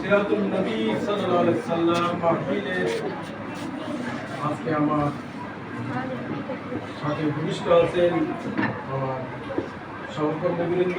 সিরাতুল নবী সাল্লাল্লাহু আলাইহি সাল্লাম মাহফিলে আজকে আমার সাথে ভূমিষ্ঠ আছেন আমার সহকর্মীবৃন্দ।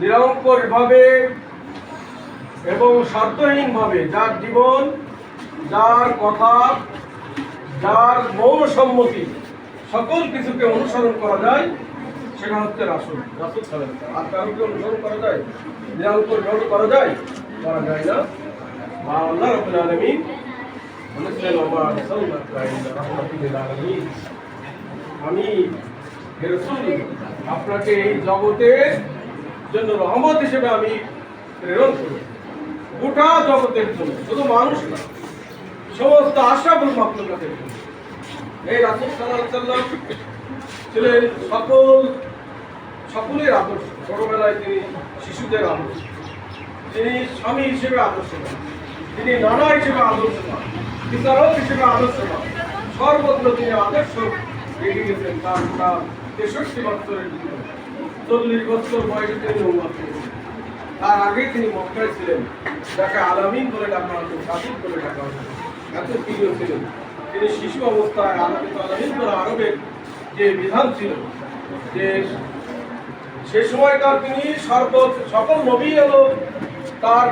নিরঙ্কুশ ভাবে এবং স্বার্থহীন ভাবে যার জীবন, যার কথা, যার মৌন সম্মতি সকল কিছুকে অনুসরণ করা যায়, সেটা হচ্ছে রাসূল রাসূল সাল্লাম। আর কারোকে অনুসরণ করা যায় নিরঙ্কুশ ভাবে করা যায় করা যায় না বা আল্লাহ লিল আলামিন আমি আপনাকে এই জগতের জন্য রহমত হিসেবে আমি প্রেরণ করি। গোটা জগতের জন্য, শুধু মানুষ না, সমস্ত আশাবুল মাকলুকাতের জন্য। এই রাসূল সাল্লাম ছিলেন সকল, সকলের আদর্শ। ছোটবেলায় তিনি শিশুদের আদর্শ। তিনি স্বামী হিসেবে আদর্শবান তিনি নানা হিসেবে আদর্শবান বিচারক হিসেবে আদর্শবান সর্বত্র তিনি আদর্শ রেখে গেছেন তার তেষট্টি বছরের জীবনে চল্লিশ বছর বয়সে তিনি তার আগে তিনি মক্কায় ছিলেন। যাকে আলামিন বলে ডাকা হতো, সাদিক বলে ডাকা হতো। এত প্রিয় ছিলেন। তিনি শিশু অবস্থায় আরবিত আলামিন বলে আরবের যে বিধান ছিল, যে সে সময়কার তিনি সর্ব, সকল নবী এলো, তার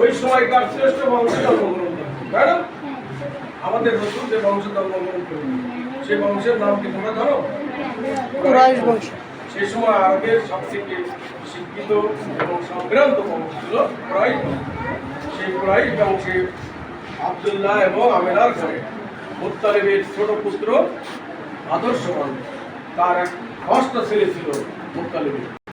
ওই সময়কার শ্রেষ্ঠ বংশে জন্মগ্রহণ তাই না? আমাদের রসুল যে বংশে জন্মগ্রহণ করেন সেই বংশের নাম কি তোমরা জানো? বংশ। সেই সময় আরবের সব থেকে শিক্ষিত এবং সংক্রান্ত বংশ ছিল বংশ। সেই কুরাইশ বংশে আবদুল্লাহ এবং আমেনার ঘরে মুত্তালিবের ছোট পুত্র আদর্শবান তার এক ষষ্ঠ ছেলে ছিল মুত্তালিবের